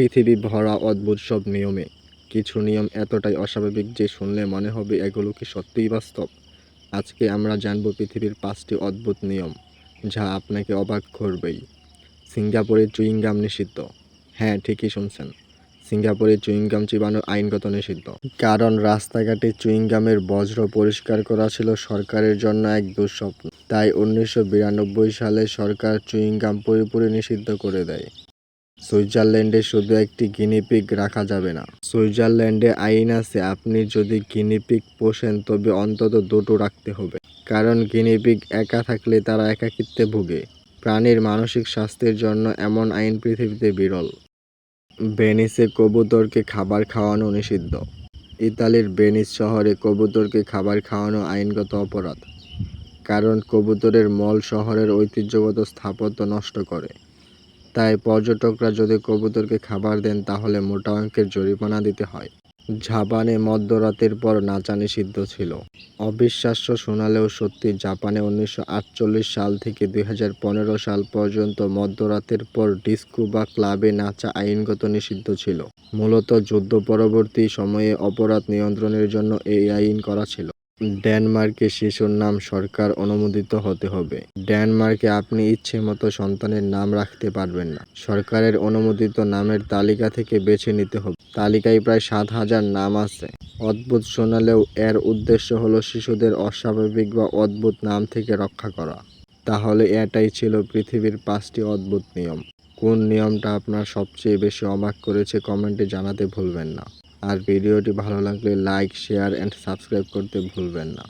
পৃথিবী ভরা অদ্ভুত সব নিয়মে। কিছু নিয়ম এতটাই অস্বাভাবিক যে শুনলে মনে হবে এগুলো কি সত্যিই বাস্তব। আজকে আমরা জানব পৃথিবীর পাঁচটি অদ্ভুত নিয়ম, যা আপনাকে অবাক করবেই। সিঙ্গাপুরে চুইংগাম নিষিদ্ধ। হ্যাঁ ঠিকই শুনছেন। সিঙ্গাপুরে চুইংগাম চিবানো আইনগত নিষিদ্ধ। কারণ রাস্তাঘাটে চুইংগামের বজ্র পরিষ্কার করা ছিল সরকারের জন্য এক দুঃস্বপ্ন। তাই উনিশশো বিরানব্বই সালে সরকার চুইংগাম পুরোপুরি নিষিদ্ধ করে দেয়। সুইজারল্যান্ডে শুধু একটি গিনিপিগ রাখা যাবে না। সুইজারল্যান্ডে আইন আছে, আপনি যদি গিনিপিগ পোষেন তবে অন্তত দুটো রাখতে হবে। কারণ গিনিপিগ একা থাকলে তারা একাকিত্বে ভুগে। প্রাণীর মানসিক স্বাস্থ্যের জন্য এমন আইন পৃথিবীতে বিরল। বেনিসে কবুতরকে খাবার খাওয়ানো নিষিদ্ধ। ইতালির বেনিস শহরে কবুতরকে খাবার খাওয়ানো আইনগত অপরাধ। কারণ কবুতরের মল শহরের ঐতিহ্যগত স্থাপত্য নষ্ট করে। তাই পর্যটকরা যদি কবুতরকে খাবার দেন, তাহলে মোটা অঙ্কের জরিমানা দিতে হয়। জাপানে মধ্যরাতের পর নাচা নিষিদ্ধ ছিল। অবিশ্বাস্য শোনালেও সত্যি জাপানে উনিশশো আটচল্লিশ সাল থেকে দু হাজার পনেরো সাল পর্যন্ত মধ্যরাতের পর ডিস্কো বা ক্লাবে নাচা আইনগত নিষিদ্ধ ছিল। মূলত যুদ্ধ পরবর্তী সময়ে অপরাধ নিয়ন্ত্রণের জন্য এই আইন করা ছিল। ডেনমার্কে শিশুর নাম সরকার অনুমোদিত হতে হবে। ডেনমার্কে আপনি ইচ্ছে মতো সন্তানের নাম রাখতে পারবেন না। সরকারের অনুমোদিত নামের তালিকা থেকে বেছে নিতে হবে। তালিকায় প্রায় সাত হাজার নাম আছে। অদ্ভুত শোনালেও এর উদ্দেশ্য হলো শিশুদের অস্বাভাবিক বা অদ্ভুত নাম থেকে রক্ষা করা। তাহলে এটাই ছিল পৃথিবীর পাঁচটি অদ্ভুত নিয়ম। কোন নিয়মটা আপনার সবচেয়ে বেশি অবাক করেছে কমেন্টে জানাতে ভুলবেন না। আর ভিডিওটি ভালো লাগলে লাইক শেয়ার অ্যান্ড সাবস্ক্রাইব করতে ভুলবেন না।